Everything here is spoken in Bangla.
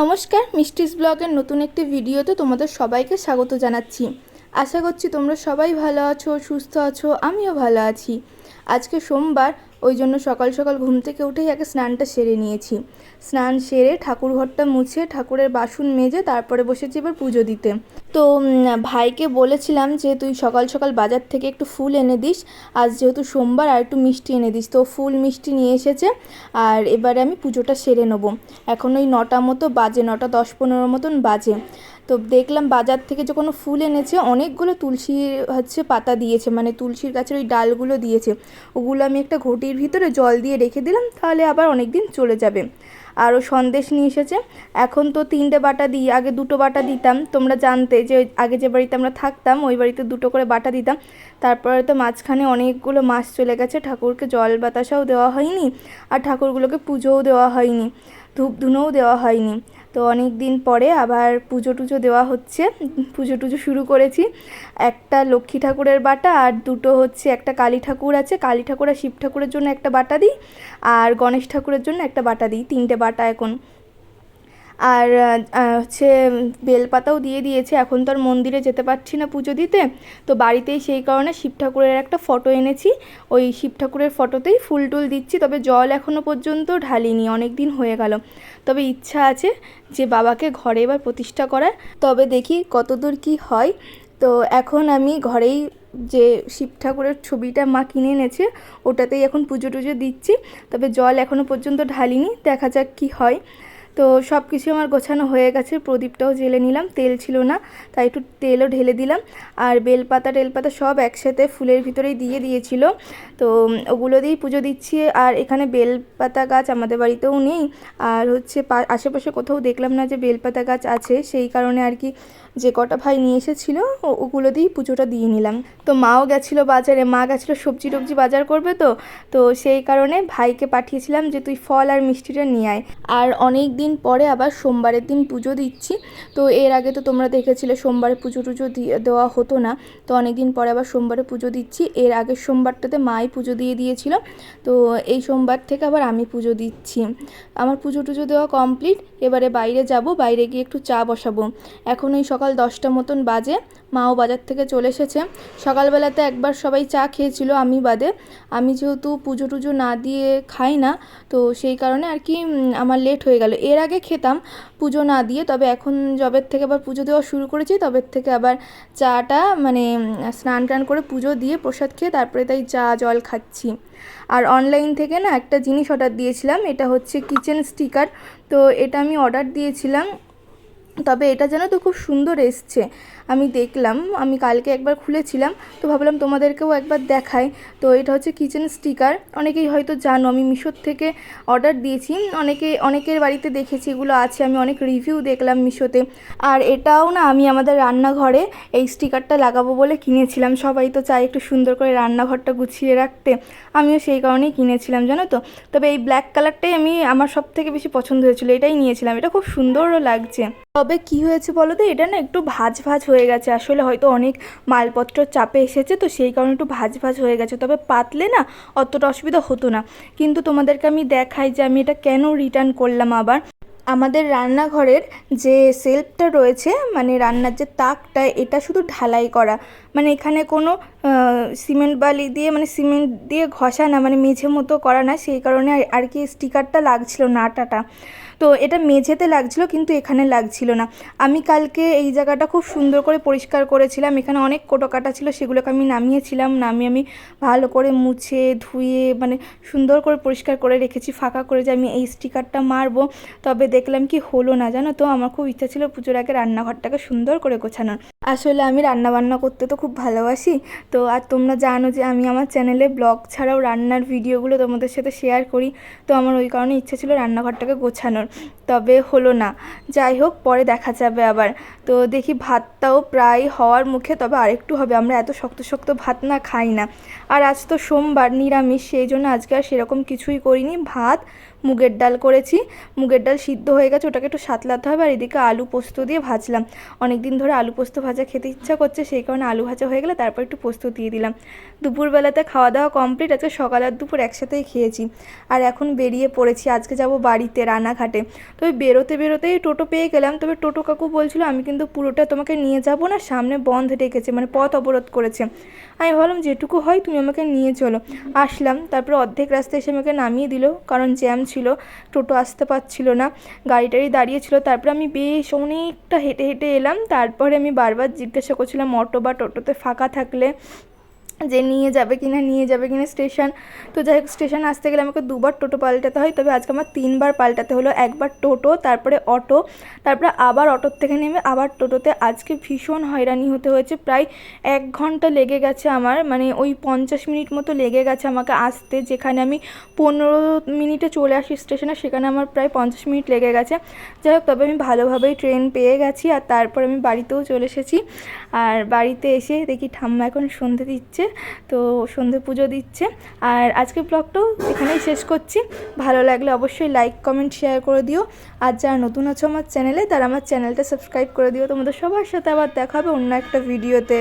নমস্কার মিষ্টিস ব্লগের নতুন একটি ভিডিওতে তোমাদের সবাইকে স্বাগত জানাচ্ছি। আশা করছি তোমরা সবাই ভালো আছো, সুস্থ আছো, আমিও ভালো আছি। আজকে সোমবার, ওই জন্য সকাল সকাল ঘুম থেকে উঠেই আগে স্নানটা সেরে নিয়েছি। স্নান সেরে ঠাকুর ঘরটা মুছে ঠাকুরের বাসন মেজে তারপরে বসেছি এবার পুজো দিতে। তো ভাইকে বলেছিলাম যে, তুই সকাল সকাল বাজার থেকে একটু ফুল এনে দিস। আজ যেহেতু সোমবার, আর একটু মিষ্টি এনে দিস। তো ফুল মিষ্টি নিয়ে এসেছে, আর এবারে আমি পুজোটা সেরে নেব। এখন ওই নটা মতো বাজে, নটা দশ পনেরো মতন বাজে। তো দেখলাম বাজার থেকে যখন ফুল এনেছে, অনেকগুলো তুলসী হচ্ছে পাতা দিয়েছে মানে তুলসীর গাছের ওই ডালগুলো দিয়েছে। ওগুলো আমি একটা ঘটির ভিতরে জল দিয়ে রেখে দিলাম, তাহলে আবার অনেক দিন চলে যাবে। আরও সন্দেশ নিয়ে এসেছে, এখন তো তিনটে বাটা দিই, আগে দুটো বাটা দিতাম, তোমরা জানতে যে আগে যে বাড়িতে আমরা থাকতাম, ওই বাড়িতে দুটো করে বাটা দিতাম। তারপরে তো মাঝখানে অনেকগুলো মাস চলে গেছে, ঠাকুরকে জল বাতাসাও দেওয়া হয়নি, আর ঠাকুরগুলোকে পুজোও দেওয়া হয়নি, ধূপ ধুনোও দেওয়া হয়নি। তো অনেক দিন পরে আবার পুজো টুজো দেওয়া হচ্ছে। পুজো টুজো শুরু করেছি। একটা লক্ষ্মী ঠাকুরের বাটা আর দুটো হচ্ছে একটা কালী ঠাকুর আছে। কালী ঠাকুর আর শিব ঠাকুরের জন্য একটা বাটা দিই আর গণেশ ঠাকুরের জন্য একটা বাটা দিই। তিনটে বাটা এখন। আর হচ্ছে বেলপাতাও দিয়ে দিয়েছে। এখন তো আর মন্দিরে যেতে পারছি না পুজো দিতে। তো বাড়িতেই সেই কারণে শিব ঠাকুরের একটা ফটো এনেছি। ওই শিব ঠাকুরের ফটোতেই ফুল টুল দিচ্ছি। তবে জল এখনও পর্যন্ত ঢালিনি অনেক দিন হয়ে গেল। তবে ইচ্ছা আছে যে বাবাকে ঘরে এবার প্রতিষ্ঠা করার। তবে দেখি কতদূর কি হয়। তো এখন আমি ঘরেই যে শিব ঠাকুরের ছবিটা মা কিনে এনেছে, ওটাতেই এখন পুজো টুজো দিচ্ছি। তবে জল এখনও পর্যন্ত ঢালিনি। দেখা যাক কি হয়। তো সব কিছু আমার গোছানো হয়ে গেছে। প্রদীপটাও জেলে নিলাম, তেল ছিল না, তাই একটু তেলও ঢেলে দিলাম। আর বেলপাতা টেলপাতা সব একসাথে ফুলের ভিতরেই দিয়ে দিয়েছিল। তো ওগুলো দিয়েই পুজো দিচ্ছি। আর এখানে বেলপাতা গাছ আমাদের বাড়িতেও নেই। আর হচ্ছে আশেপাশে কোথাও দেখলাম না যে বেলপাতা গাছ আছে। সেই কারণে আর কি যে কটা ভাই নিয়ে এসেছিল ওগুলো দিয়েই পুজোটা দিয়ে নিলাম। তো মাও গেছিল বাজারে, মা গেছিল সবজি টবজি বাজার করবে তো। তো সেই কারণে ভাইকে পাঠিয়েছিলাম যে তুই ফল আর মিষ্টিটা নিয়ে আয়। আর অনেক দিন পরে আবার সোমবারের দিন পুজো দিচ্ছি। তো এর আগে তো তোমরা দেখেছিলে সোমবারে পুজো টুজো দেওয়া হতো না। তো অনেক দিন পরে আবার সোমবারে পুজো দিচ্ছি। এর আগের সোমবারটাতে মাই পুজো দিয়ে দিয়েছিল। তো এই সোমবার থেকে আবার আমি পুজো দিচ্ছি। আমার পুজো টুজো দেওয়া কমপ্লিট। এবারে বাইরে যাব, বাইরে গিয়ে একটু চা বসাবো। এখন এই সকাল দশটা মতন বাজে। মাও বাজার থেকে চলে এসেছে। সকালবেলাতে একবার সবাই চা খেয়েছিল, আমি বাদে। আমি যেহেতু পুজো টুজো না দিয়ে খাই না, তো সেই কারণে আর কি আমার লেট হয়ে গেল। এর আগে খেতাম পুজো না দিয়ে, তবে এখন জবের থেকে আবার পুজো দেওয়া শুরু করেছি, তবের থেকে আবার চাটা মানে স্নান টান করে পুজো দিয়ে প্রসাদ খেয়ে তারপরে তাই চা, জল খাচ্ছি। আর অনলাইন থেকে না একটা জিনিস অর্ডার দিয়েছিলাম, এটা হচ্ছে কিচেন স্টিকার তো এটা আমি অর্ডার দিয়েছিলাম তবে এটা যেন তো খুব সুন্দর এসছে। আমি দেখলাম, আমি কালকে একবার খুলেছিলাম, তো ভাবলাম তোমাদেরকেও একবার দেখাই। তো এটা হচ্ছে কিচেন স্টিকার। অনেকেই হয়তো জানো, আমি মিশোর থেকে অর্ডার দিয়েছি। অনেকে, অনেকের বাড়িতে দেখেছি, এগুলো আছে। আমি অনেক রিভিউ দেখলাম মিশোতে। আর এটাও না, আমি আমাদের রান্নাঘরে এই স্টিকারটা লাগাবো বলে কিনেছিলাম। সবাই তো চায় একটু সুন্দর করে রান্নাঘরটা গুছিয়ে রাখতে। আমিও সেই কারণেই কিনেছিলাম, জানো তো? তবে এই ব্ল্যাক কালারটাই আমি, আমার সব থেকে বেশি পছন্দ হয়েছিল। এটাই নিয়েছিলাম। এটা খুব সুন্দরও লাগছে। তবে কি হয়েছে বলো তো? এটা না একটু ভাজ ভাজ হয়ে গেছে। আসলে হয়তো অনেক মালপত্র চাপে এসেছে, তো সেই কারণে একটু ভাজ ভাজ হয়ে গেছে। তবে পাতলে না অতটা অসুবিধা হতো না। কিন্তু তোমাদেরকে আমি দেখাই যে আমি এটা কেন রিটার্ন করলাম আবার। আমাদের রান্নাঘরের যে সেলফটা রয়েছে মানে রান্নার যে তাকটা, এটা শুধু ঢালাই করা। মানে এখানে কোনো সিমেন্ট বালি দিয়ে মানে সিমেন্ট দিয়ে ঘষা না মানে মেঝে মতো করা না। সেই কারণে আর- কি স্টিকারটা লাগছিল না আটাটা তো এটা মেঝেতে লাগছিল, কিন্তু এখানে লাগছিল না। আমি কালকে এই জায়গাটা খুব সুন্দর করে পরিষ্কার করেছিলাম। এখানে অনেক কোটো কাটা ছিল, সেগুলোকে আমি নামিয়েছিলাম। নামিয়ে আমি ভালো করে মুছে, ধুয়ে মানে সুন্দর করে পরিষ্কার করে রেখেছি, ফাঁকা করে যে আমি এই স্টিকারটা মারবো। তবে দেখলাম কি হলো না, জানো তো? আমার খুব ইচ্ছা ছিল পুজোর আগে রান্নাঘরটাকে সুন্দর করে গোছানোর। আসলে আমি রান্না বান্না করতে তো খুব ভালোবাসি। তো আর তোমরা জানো যে আমি আমার চ্যানেলে ব্লগ ছাড়াও রান্নার ভিডিওগুলো তোমাদের সাথে শেয়ার করি। তো আমার ওই কারণে ইচ্ছা ছিল রান্নাঘরটাকে গোছানোর। তবে হলো না। যাই হোক, পরে দেখা যাবে আবার। তো দেখি ভাতটাও প্রায় হওয়ার মুখে, তবে আরেকটু হবে। আমরা এত শক্ত শক্ত ভাত না খাই না। আর আজ তো সোমবার, নিরামিষ, সেই জন্য আজকে আর সেরকম কিছুই করিনি। ভাত মুগের ডাল করেছি। মুগের ডাল সিদ্ধ হয়ে গেছে, ওটাকে একটু সাতলাতে হবে, আর এদিকে আলু পোস্ত দিয়ে ভাজলাম। অনেক দিন ধরে আলু পোস্ত ভাজা খেতে ইচ্ছা করছে, সেই কারণে আলু ভাজা হয়ে গেলে তারপর একটু পোস্ত দিয়ে দিলাম। দুপুরবেলাতে খাওয়া দাওয়া কমপ্লিট আজকে সকাল আর দুপুর একসাথেই খেয়েছি। আর এখন বেরিয়ে পড়েছি, আজকে যাব বাড়িতে রানাঘাটে তবে বেরোতে বেরোতেই টোটো পেয়ে গেলাম, তবে টোটো কাকু বলছিল, আমি কিন্তু পুরোটা তোমাকে নিয়ে যাব না, সামনে বন্ধ রেখেছে মানে পথ অবরোধ করেছে। আমি ভাবলাম, যেটুকু হয় তুমি আমাকে নিয়ে চলো। আসলাম, তারপর অর্ধেক রাস্তায় এসে আমাকে নামিয়ে দিল, কারণ জ্যাম ছিল, টোটো আসতে পারছিল না গাড়ি টাড়ি দাঁড়িয়েছিল। তারপরে আমি বেশ অনেকটা হেঁটে হেঁটে এলাম। তারপরে আমি বারবার জিজ্ঞাসা করছিলাম, অটো বা টোটোতে ফাঁকা থাকলে যে নিয়ে যাবে কিনা, নিয়ে যাবে কিনা স্টেশন তো যাই হোক স্টেশন আসতে গেলে আমাকে দুবার টোটো পাল্টাতে হয়। তবে আজকে আমার তিনবার পাল্টাতে হলো। একবার টোটো, তারপরে অটো, তারপরে আবার অটোর থেকে নেমে আবার টোটোতে। আজকে ভীষণ হয়রানি হতে হয়েছে। প্রায় এক ঘণ্টা লেগে গেছে আমার। মানে ওই পঞ্চাশ মিনিট মতো লেগে গেছে আমাকে আসতে। যেখানে আমি পনেরো মিনিটে চলে আসি স্টেশনে সেখানে আমার প্রায় পঞ্চাশ মিনিট লেগে গেছে। যাই হোক, তবে আমি ভালোভাবেই ট্রেন পেয়ে গেছি। আর তারপর আমি বাড়িতেও চলে এসেছি। আর বাড়িতে এসে দেখি ঠাম্মা এখন সন্ধে দিচ্ছে। তো সন্ধে পুজো দিচ্ছে। আর আজকে ব্লগটাও এখানেই শেষ করছি। ভালো লাগলে অবশ্যই লাইক কমেন্ট শেয়ার করে দিও। আর যারা নতুন আছো আমার চ্যানেলে, তারা আমার চ্যানেলটা সাবস্ক্রাইব করে দিও। তোমাদের সবার সাথে আবার দেখাবে অন্য একটা ভিডিওতে